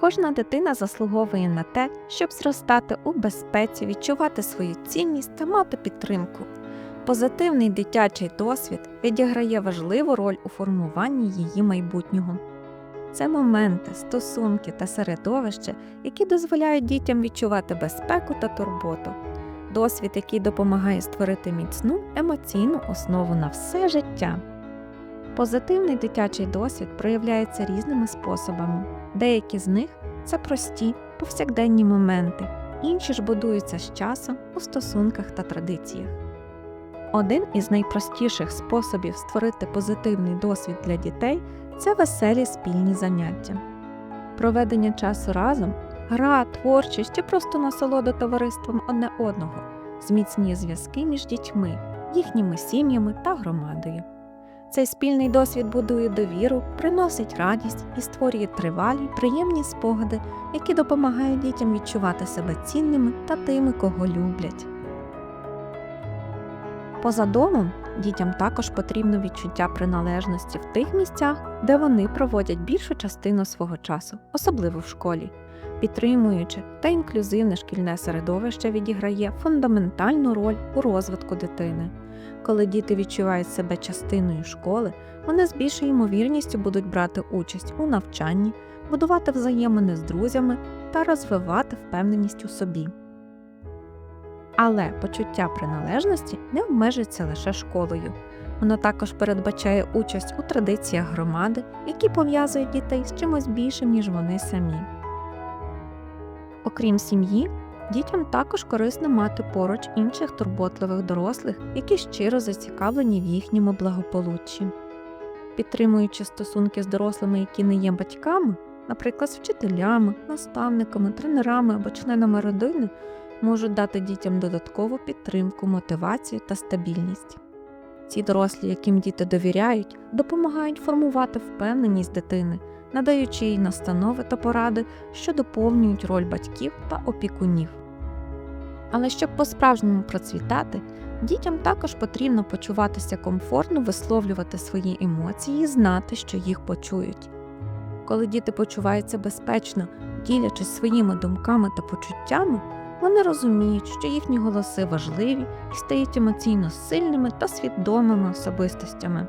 Кожна дитина заслуговує на те, щоб зростати у безпеці, відчувати свою цінність та мати підтримку. Позитивний дитячий досвід відіграє важливу роль у формуванні її майбутнього. Це моменти, стосунки та середовище, які дозволяють дітям відчувати безпеку та турботу. Досвід, який допомагає створити міцну емоційну основу на все життя. Позитивний дитячий досвід проявляється різними способами. Деякі з них це прості, повсякденні моменти, інші ж будуються з часом у стосунках та традиціях. Один із найпростіших способів створити позитивний досвід для дітей це веселі спільні заняття. Проведення часу разом, гра, творчість чи просто насолода товариством одне одного зміцнює зв'язки між дітьми, їхніми сім'ями та громадою. Цей спільний досвід будує довіру, приносить радість і створює тривалі, приємні спогади, які допомагають дітям відчувати себе цінними та тими, кого люблять. Поза домом дітям також потрібно відчуття приналежності в тих місцях, де вони проводять більшу частину свого часу, особливо в школі. Підтримуючи та інклюзивне шкільне середовище відіграє фундаментальну роль у розвитку дитини. Коли діти відчувають себе частиною школи, вони з більшою ймовірністю будуть брати участь у навчанні, будувати взаємини з друзями та розвивати впевненість у собі. Але почуття приналежності не обмежується лише школою. Воно також передбачає участь у традиціях громади, які пов'язують дітей з чимось більшим, ніж вони самі. Окрім сім'ї, дітям також корисно мати поруч інших турботливих дорослих, які щиро зацікавлені в їхньому благополуччі. Підтримуючи стосунки з дорослими, які не є батьками, наприклад, з вчителями, наставниками, тренерами або членами родини, можуть дати дітям додаткову підтримку, мотивацію та стабільність. Ці дорослі, яким діти довіряють, допомагають формувати впевненість дитини, надаючи їй настанови та поради, що доповнюють роль батьків та опікунів. Але щоб по-справжньому процвітати, дітям також потрібно почуватися комфортно, висловлювати свої емоції і знати, що їх почують. Коли діти почуваються безпечно, ділячись своїми думками та почуттями, вони розуміють, що їхні голоси важливі і стають емоційно сильними та свідомими особистостями.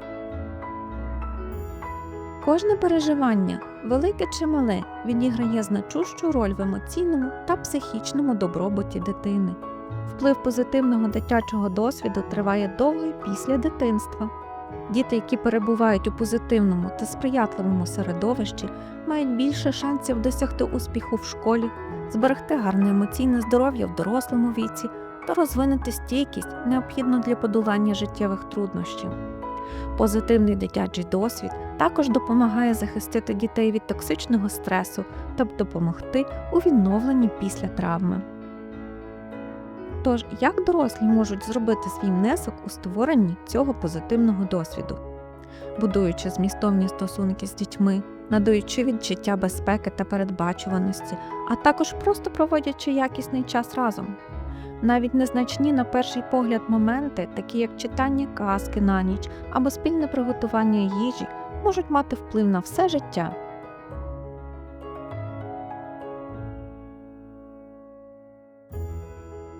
Кожне переживання, велике чи мале, відіграє значущу роль в емоційному та психічному добробуті дитини. Вплив позитивного дитячого досвіду триває довго й після дитинства. Діти, які перебувають у позитивному та сприятливому середовищі, мають більше шансів досягти успіху в школі, зберегти гарне емоційне здоров'я в дорослому віці та розвинути стійкість, необхідну для подолання життєвих труднощів. Позитивний дитячий досвід також допомагає захистити дітей від токсичного стресу та допомогти у відновленні після травми. Тож, як дорослі можуть зробити свій внесок у створенні цього позитивного досвіду, будуючи змістовні стосунки з дітьми, надаючи відчуття безпеки та передбачуваності, а також просто проводячи якісний час разом. Навіть незначні на перший погляд моменти, такі як читання казки на ніч або спільне приготування їжі, можуть мати вплив на все життя.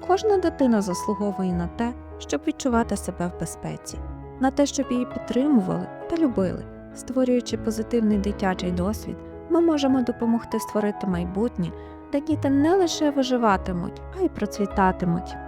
Кожна дитина заслуговує на те, щоб відчувати себе в безпеці, на те, щоб її підтримували та любили. Створюючи позитивний дитячий досвід, ми можемо допомогти створити майбутнє, де діти не лише виживатимуть, а й процвітатимуть.